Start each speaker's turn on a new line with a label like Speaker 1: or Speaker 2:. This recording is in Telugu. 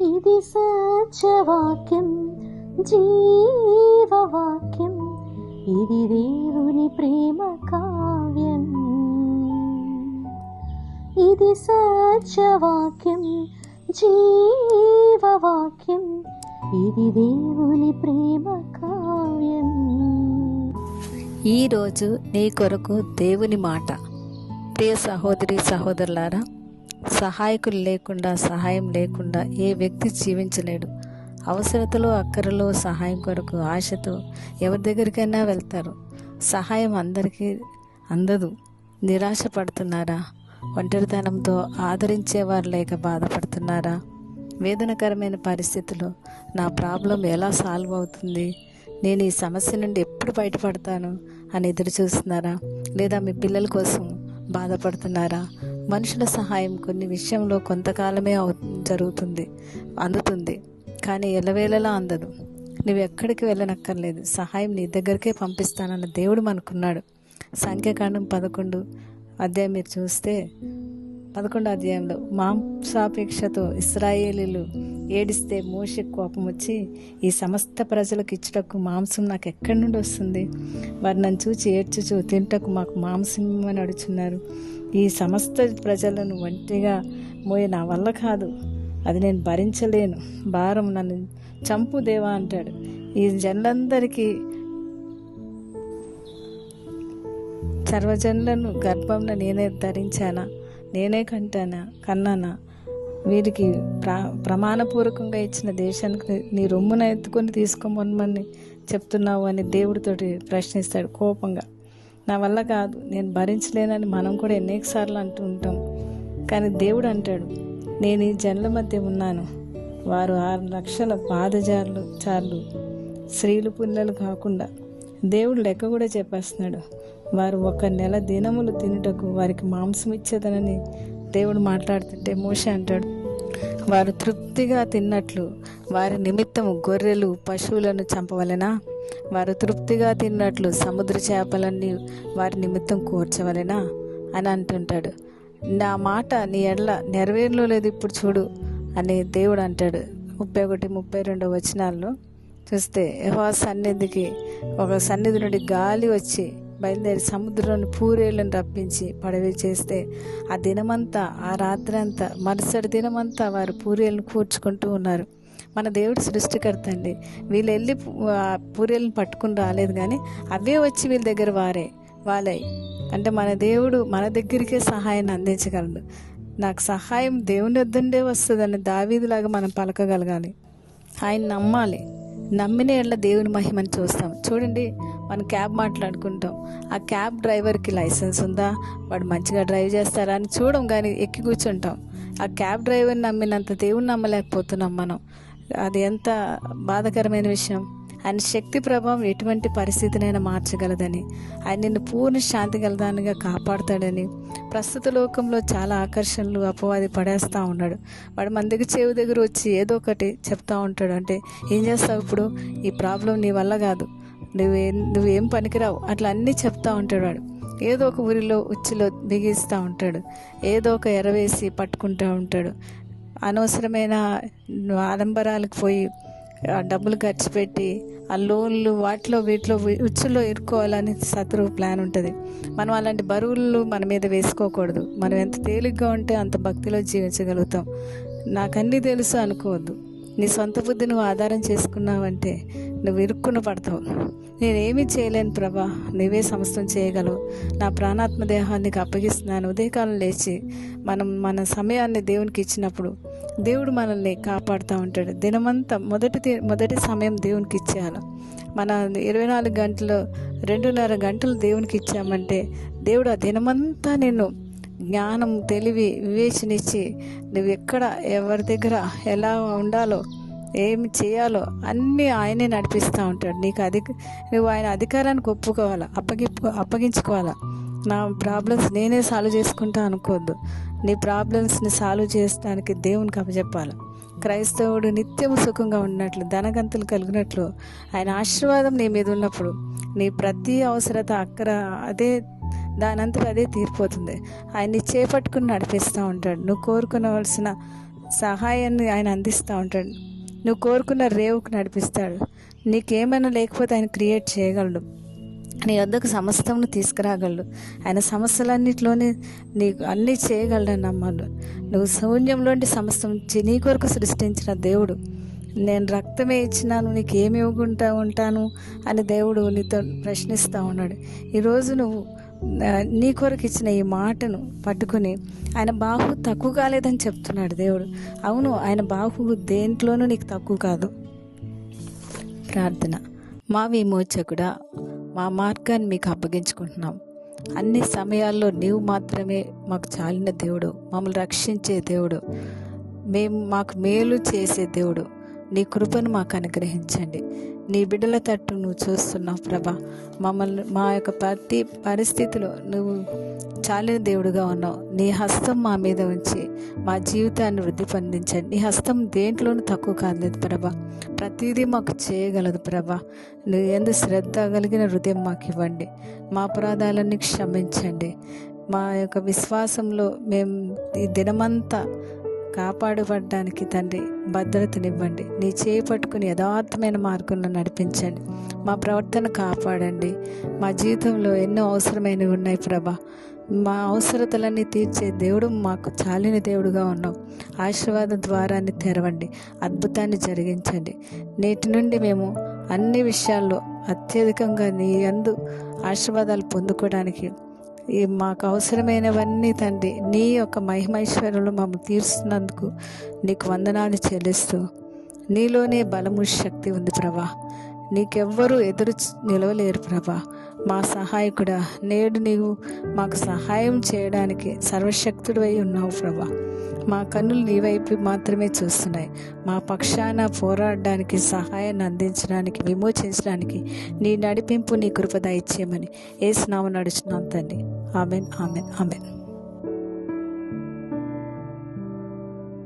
Speaker 1: ఇది సత్యవాక్యం జీవవాక్యం. ఇది దేవుని ప్రేమ కావ్యం. ఇది సత్యవాక్యం జీవవాక్యం. ఇది దేవుని ప్రేమ కావ్యం.
Speaker 2: ఈరోజు నీ కొరకు దేవుని మాట. ప్రియ సహోదరి సహోదరులారా సహాయకులు లేకుండా సహాయం లేకుండా ఏ వ్యక్తి జీవించలేడు. అవసరతలో అక్కరలో సహాయం కొరకు ఆశతో ఎవరి దగ్గరికైనా వెళ్తారు. సహాయం అందరికీ అందదు. నిరాశ పడుతున్నారా ఒంటరితనంతో ఆదరించేవారు లేక బాధపడుతున్నారా? వేదనకరమైన పరిస్థితిలో నా ప్రాబ్లం ఎలా సాల్వ్ అవుతుంది? నేను ఈ సమస్య నుండి ఎప్పుడు బయటపడతాను అని ఎదురు చూస్తున్నారా లేదా మీ పిల్లల కోసం బాధపడుతున్నారా? మనుషుల సహాయం కొన్ని విషయంలో కొంతకాలమే అవు జరుగుతుంది అందుతుంది. కానీ ఎల్లవేళలా అందదు. నువ్వు ఎక్కడికి వెళ్ళనక్కర్లేదు. సహాయం నీ దగ్గరికే పంపిస్తానన్న దేవుడు మనకున్నాడు. సంఖ్యాకాండం పదకొండు అధ్యాయం మీరు చూస్తే పదకొండు అధ్యాయంలో మాంసాపేక్షతో ఇస్రాయేలీలు ఏడిస్తే మోషి కోపం వచ్చి ఈ సమస్త ప్రజలకు ఇచ్చుటకు మాంసం నాకు ఎక్కడి నుండి వస్తుంది? వారు నన్ను చూచి ఏడ్చుచు తింటకు మాకు మాంసం అని అడుచున్నారు. ఈ సమస్త ప్రజలను ఒంటిగా మోయ నా వల్ల కాదు. అది నేను భరించలేను. భారం నన్ను చంపు దేవా అంటాడు. ఈ జనులందరికీ సర్వజనులను గర్భంలో నేనే ధరించానా? నేనే కంటానా? కన్నానా? వీరికి ప్రా ప్రమాణపూర్వకంగా ఇచ్చిన దేశానికి నీ రొమ్మున ఎత్తుకొని తీసుకోమని చెప్తున్నావు అని దేవుడితోటి ప్రశ్నిస్తాడు కోపంగా. నా వల్ల కాదు. నేను భరించలేనని మనం కూడా ఎన్నికసార్లు అంటూ ఉంటాం. కానీ దేవుడు అంటాడు నేను ఈ జనుల మధ్య ఉన్నాను. వారు ఆరు లక్షల పాదజారులు చార్లు స్త్రీలు పిల్లలు కాకుండా దేవుడు లెక్క కూడా చెప్పేస్తున్నాడు. వారు ఒక నెల దినములు తినుటకు వారికి మాంసం ఇచ్చేదనని దేవుడు మాట్లాడుతుంటే మోష అంటాడు వారు తృప్తిగా తిన్నట్లు వారి నిమిత్తము గొర్రెలు పశువులను చంపవలెనా? వారు తృప్తిగా తిన్నట్లు సముద్ర చేపలన్నీ వారి నిమిత్తం కూర్చవలెనా? అని అంటుంటాడు. నా మాట నీ ఎడల నెరవేరులో లేదు ఇప్పుడు చూడు అని దేవుడు అంటాడు. ముప్పై ఒకటి ముప్పై రెండు వచనాల్లో చూస్తే యహో సన్నిధికి ఒక సన్నిధి నుండి గాలి వచ్చి బయలుదేరి సముద్రంలోని పూరేళ్ళను రప్పించి పడవి చేస్తే ఆ దినమంతా ఆ రాత్రి అంతా మరుసటి దినమంతా వారు పూరేళ్ళను కూర్చుకుంటూ ఉన్నారు. మన దేవుడు సృష్టికర్త అండి. వీళ్ళు వెళ్ళి పూరేళ్ళని పట్టుకుని రాలేదు కానీ అవే వచ్చి వీళ్ళ దగ్గర వారే వాళ్ళే. అంటే మన దేవుడు మన దగ్గరికే సహాయాన్ని అందించగలడు. నాకు సహాయం దేవుని వద్దుండే వస్తుందని దావీదిలాగా మనం పలకగలగాలి. ఆయన నమ్మాలి. నమ్మిన ఎళ్ళ దేవుని మహిమని చూస్తాం. చూడండి మనం క్యాబ్ మాట్లాడుకుంటాం. ఆ క్యాబ్ డ్రైవర్కి లైసెన్స్ ఉందా? వాడు మంచిగా డ్రైవ్ చేస్తారా అని చూడం కానీ ఎక్కి కూర్చుంటాం. ఆ క్యాబ్ డ్రైవర్ని నమ్మినంత దేవుని నమ్మలేకపోతున్నాం మనం. అది ఎంత బాధకరమైన విషయం. ఆయన శక్తి ప్రభావం ఎటువంటి పరిస్థితినైనా మార్చగలదని ఆయన నిన్ను పూర్ణ శాంతి గలదానిగా కాపాడుతాడని ప్రస్తుత లోకంలో చాలా ఆకర్షణలు అపవాది పడేస్తూ ఉన్నాడు. వాడు మన దగ్గర చెవి దగ్గర వచ్చి ఏదో ఒకటి చెప్తా ఉంటాడు. అంటే ఏం చేస్తావు ఇప్పుడు? ఈ ప్రాబ్లం నీ వల్ల కాదు. నువ్వేం నువ్వేం పనికిరావు. అట్లా అన్నీ చెప్తా ఉంటాడు వాడు. ఏదో ఒక ఊరిలో ఉచ్చిలో బిగిస్తూ ఉంటాడు. ఏదో ఒక ఎరవేసి పట్టుకుంటూ ఉంటాడు. అనవసరమైన ఆడంబరాలకు పోయి డబ్బులు ఖర్చు పెట్టి ఆ లోన్లు వాటిలో వీటిలో ఉచ్చులో ఇరుక్కోవాలని శత్రువు ప్లాన్ ఉంటుంది. మనం అలాంటి బరువులు మన మీద వేసుకోకూడదు. మనం ఎంత తేలిగ్గా ఉంటే అంత భక్తిలో జీవించగలుగుతాం. నాకన్నీ తెలుసు అనుకోవద్దు. నీ సొంత బుద్ధి నువ్వు ఆధారం చేసుకున్నావంటే నువ్వు ఇరుక్కున పడతావు. నేనేమీ చేయలేను ప్రభా. నువ్వే సమస్తం చేయగలవు. నా ప్రాణాత్మ దేహాన్ని అప్పగిస్తున్నాను. ఉదయకాలం లేచి మనం మన సమయాన్ని దేవునికి ఇచ్చినప్పుడు దేవుడు మనల్ని కాపాడుతూ ఉంటాడు. దినమంతా మొదటి మొదటి సమయం దేవునికి ఇచ్చేయాలి మన ఇరవై నాలుగు గంటలు రెండున్నర గంటలు దేవునికి ఇచ్చామంటే దేవుడు ఆ దినమంతా నేను జ్ఞానం తెలివి వివేచనిచ్చి నువ్వు ఎక్కడ ఎవరి దగ్గర ఎలా ఉండాలో ఏమి చేయాలో అన్నీ ఆయనే నడిపిస్తూ ఉంటాడు. నీకు అధిక నువ్వు ఆయన అధికారానికి ఒప్పుకోవాలా అప్పగిప్పు అప్పగించుకోవాలా? నా ప్రాబ్లమ్స్ నేనే సాల్వ్ చేసుకుంటా అనుకోవద్దు నీ ప్రాబ్లమ్స్ని సాల్వ్ చేయడానికి దేవునికి అప్పచెప్పాలి. క్రైస్తవుడు నిత్యము సుఖంగా ఉన్నట్లు ధనగంతులు కలిగినట్లు ఆయన ఆశీర్వాదం నీ మీద ఉన్నప్పుడు నీ ప్రతి అవసరత అక్కర అదే దానంతా అదే తీరిపోతుంది. ఆయన్ని చేపట్టుకుని నడిపిస్తూ ఉంటాడు. నువ్వు కోరుకునవలసిన సహాయాన్ని ఆయన అందిస్తూ ఉంటాడు. నువ్వు కోరుకున్న రేవుకు నడిపిస్తాడు. నీకేమైనా లేకపోతే ఆయన క్రియేట్ చేయగలడు. నీ వద్దకు సమస్తమును తీసుకురాగలడు. ఆయన సమస్యలన్నింటిలోనే నీకు అన్నీ చేయగలడు నమ్మాను నువ్వు శూన్యంలోంటి సమస్తం నీ కొరకు సృష్టించిన దేవుడు. నేను రక్తమే ఇచ్చినాను నీకు ఏమి ఇవ్వకుండా ఉంటాను అని దేవుడు నీతో ప్రశ్నిస్తూ ఉన్నాడు. ఈరోజు నువ్వు నీ కొరకు ఇచ్చిన ఈ మాటను పట్టుకుని ఆయన బాహు తక్కువ కాలేదని చెప్తున్నాడు దేవుడు. అవును ఆయన బాహు దేంట్లోనూ నీకు తక్కువ కాదు. ప్రార్థన. మా విమోచకుడా మా మార్గాన్ని మీకు అప్పగించుకుంటున్నాం. అన్ని సమయాల్లో నీవు మాత్రమే మాకు చాలిన దేవుడు మమ్మల్ని రక్షించే దేవుడు మేము మాకు మేలు చేసే దేవుడు. నీ కృపను మాకు అనుగ్రహించండి. నీ బిడ్డల తట్టు నువ్వు చూస్తున్నావు ప్రభా. మమ్మల్ని మా యొక్క ప్రతి పరిస్థితిలో నువ్వు చాలిన దేవుడుగా ఉన్నావు. నీ హస్తం మా మీద ఉంచి మా జీవితాన్ని వృద్ధి పొందించండి. నీ హస్తం దేంట్లోనూ తక్కువ కాలేదు ప్రభా. ప్రతిదీ మాకు చేయగలదు ప్రభా. నువ్వు ఎందు శ్రద్ధ కలిగిన హృదయం మాకు ఇవ్వండి. మా అపరాధాలన్నీ క్షమించండి. మా యొక్క విశ్వాసంలో మేము ఈ దినమంతా కాపాడబడడానికి తండ్రి భద్రతనివ్వండి. నీ చేయి పట్టుకుని యథార్థమైన మార్గంలో నడిపించండి. మా ప్రవర్తన కాపాడండి. మా జీవితంలో ఎన్నో అవసరమైనవి ఉన్నాయి ప్రభా. మా అవసరతలన్నీ తీర్చే దేవుడు మాకు చాలిన దేవుడుగా ఉన్నావు. ఆశీర్వాద ద్వారాన్ని తెరవండి. అద్భుతాన్ని జరిగించండి. నేటి నుండి మేము అన్ని విషయాల్లో అత్యధికంగా నీ అందు ఆశీర్వాదాలు పొందుకోవడానికి ఈ మాకు అవసరమైనవన్నీ తండ్రి నీ యొక్క మహిమైశ్వర్యంలో మమ్మల్ని తీరుస్తున్నందుకు నీకు వందనాలు చెల్లిస్తూ నీలోనే బలము శక్తి ఉంది ప్రభా. నీకెవ్వరూ ఎదురు నిలవలేరు ప్రభా. మా సహాయకుడా నేడు నీవు మాకు సహాయం చేయడానికి సర్వశక్తుడివై ఉన్నావు ప్రభా. మా కన్నులు నీ వైపు మాత్రమే చూస్తున్నాయి. మా పక్షాన పోరాడడానికి సహాయాన్ని అందించడానికి విమోచించడానికి నీ నడిపింపు నీ కృప దయచేయమని ఏ స్నామం నడుచున్నాం తండ్రి. ആമേൻ ആമേൻ ആമേൻ